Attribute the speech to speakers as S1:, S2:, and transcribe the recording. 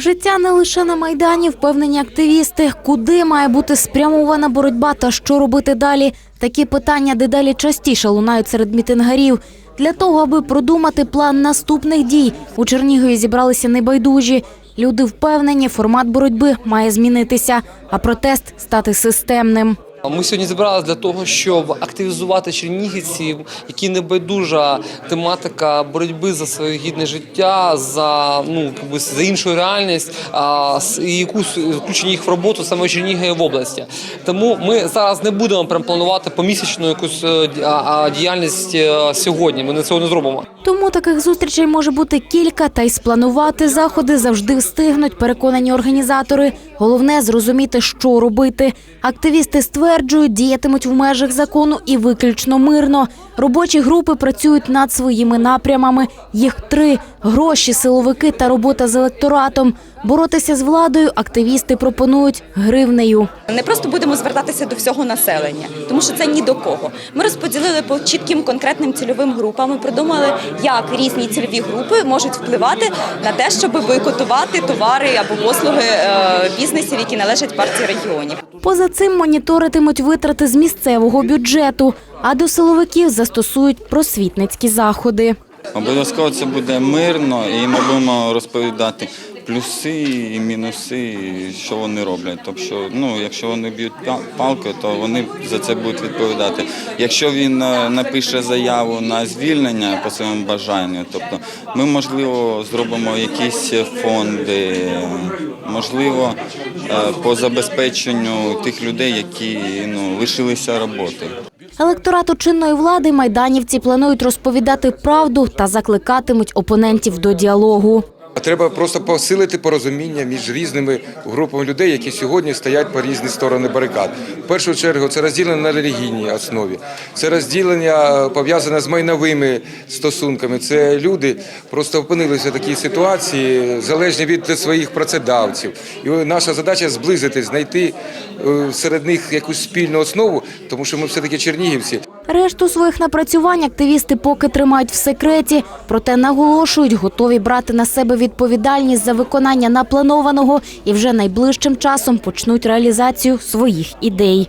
S1: Життя не лише на майдані, впевнені активісти. Куди має бути спрямована боротьба та що робити далі? Такі питання дедалі частіше лунають серед мітингарів. Для того, аби продумати план наступних дій, у Чернігові зібралися небайдужі. Люди впевнені, формат боротьби має змінитися, а протест стати системним.
S2: Ми сьогодні зібралися для того, щоб активізувати чернігівців, які не байдужа тематика боротьби за своє гідне життя, за ну за іншу реальність, а і якусь включення їх в роботу саме в в області. Тому ми зараз не будемо прям планувати помісячну якусь е, діяльність е, сьогодні. Ми не цього не зробимо.
S1: Тому таких зустрічей може бути кілька, та й спланувати заходи завжди встигнуть, переконані організатори. Головне зрозуміти, що робити. Активісти стверджують, діятимуть в межах закону і виключно мирно. Робочі групи працюють над своїми напрямами. Їх три: гроші, силовики та робота з електоратом. Боротися з владою активісти пропонують гривнею.
S3: Не просто будемо звертатися до всього населення, тому що це ні до кого. Ми розподілили по чітким конкретним цільовим групам. Ми придумали, як різні цільові групи можуть впливати на те, щоб бойкотувати товари або послуги е, бізнесів, які належать партії регіонів.
S1: Поза цим моніторитимуть витрати з місцевого бюджету, а до силовиків застосують просвітницькі заходи.
S4: Обов'язково це буде мирно, і ми будемо розповідати плюси і мінуси, що вони роблять. Тобто, ну, якщо вони б'ють палкою, то вони за це будуть відповідати. Якщо він е, напише заяву на звільнення по своєму бажанню, тобто ми, можливо, зробимо якісь фонди, можливо, е, по забезпеченню тих людей, які ну, лишилися роботи.
S1: Електорату чинної влади майданівці планують розповідати правду та закликатимуть опонентів до діалогу.
S5: Треба просто посилити порозуміння між різними групами людей, які сьогодні стоять по різні сторони барикад. В першу чергу це розділення на релігійній основі, це розділення е, пов'язане з майновими стосунками. Це люди просто опинилися в такій ситуації, залежні від своїх працедавців. І наша задача зблизити, знайти е, серед них якусь спільну основу, тому що ми все таки чернігівці.
S1: Решту своїх напрацювань активісти поки тримають в секреті, проте наголошують, готові брати на себе відповідальність за виконання напланованого і вже найближчим часом почнуть реалізацію своїх ідей.